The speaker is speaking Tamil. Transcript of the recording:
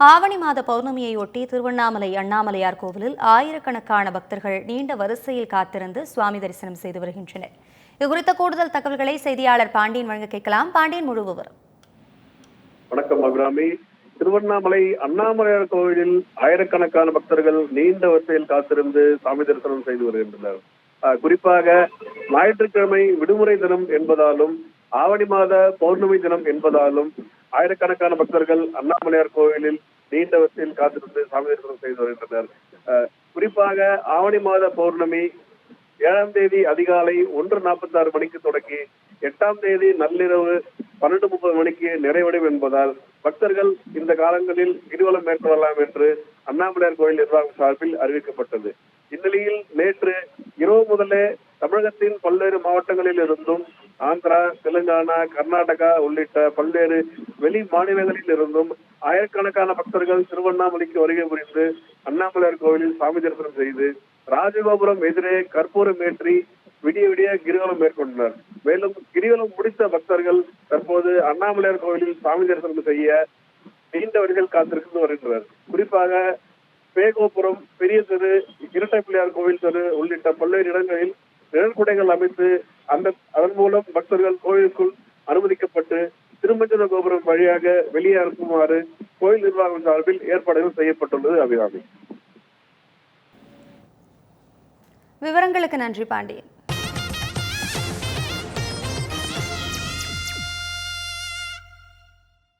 ஆவணி மாத பௌர்ணமியையொட்டி திருவண்ணாமலை அண்ணாமலையார் கோவிலில் ஆயிரக்கணக்கான பக்தர்கள் நீண்ட வரிசையில் காத்திருந்து சுவாமி தரிசனம் செய்து வருகின்றனர். இது குறித்த கூடுதல் தகவல்களை செய்தியாளர் பாண்டியன் வழங்க கேட்கலாம். பாண்டியன் முழு விவரம். வணக்கம் அபிராமி. திருவண்ணாமலை அண்ணாமலையார் கோவிலில் ஆயிரக்கணக்கான பக்தர்கள் நீண்ட வரிசையில் காத்திருந்து சாமி தரிசனம் செய்து வருகின்றனர். ஆஹ் குறிப்பாக ஞாயிற்றுக்கிழமை விடுமுறை தினம் என்பதாலும் ஆவணி மாத பௌர்ணமி தினம் என்பதாலும் ஆயிரக்கணக்கான பக்தர்கள் அண்ணாமலையார் கோவிலில் நீண்ட வரிசையில் காத்திருந்து சாமி தரிசனம் செய்து வருகின்றனர். குறிப்பாக ஆவணி மாத பௌர்ணமி ஏழாம் தேதி அதிகாலை ஒன்று நாற்பத்தி ஆறு மணிக்கு தொடங்கி எட்டாம் தேதி நள்ளிரவு பன்னெண்டு முப்பது மணிக்கு நிறைவடையும் என்பதால் பக்தர்கள் இந்த காலங்களில் கிரிவலம் மேற்கொள்ளலாம் என்று அண்ணாமலையார் கோயில் நிர்வாகம் சார்பில் அறிவிக்கப்பட்டது. இந்நிலையில் நேற்று இரவு முதலே தமிழகத்தின் பல்வேறு மாவட்டங்களில் இருந்தும் ஆந்திரா தெலுங்கானா கர்நாடகா உள்ளிட்ட பல்வேறு வெளி மாநிலங்களில் இருந்தும் ஆயிரக்கணக்கான பக்தர்கள் திருவண்ணாமலைக்கு வருகை புரிந்து அண்ணாமலையார் கோவிலில் சாமி தரிசனம் செய்து ராஜகோபுரம் எதிரே கற்பூரம் ஏற்றி விடிய விடிய கிரிவலம் மேற்கொண்டனர். மேலும் கிரிவலம் முடித்த பக்தர்கள் தற்போது அண்ணாமலையார் கோவிலில் சாமி தரிசனம் செய்ய நீண்ட வரிகள் காத்திருந்து வருகின்றனர். குறிப்பாக பேகோபுரம் பெரிய தெரு இரட்டை பிள்ளையார் கோவில் தெரு உள்ளிட்ட பல்வேறு இடங்களில் நிழற்குடைகள் அமைத்து அந்த அதன் மூலம் பக்தர்கள் கோயிலுக்குள் அனுமதிக்கப்பட்டு திருமஞ்சன கோபுரம் வழியாக வெளியே அனுப்புமாறு கோயில் நிர்வாகம் சார்பில் ஏற்பாடுகள் செய்யப்பட்டுள்ளது அபிராமி. விவரங்களுக்கு நன்றி பாண்டியன்.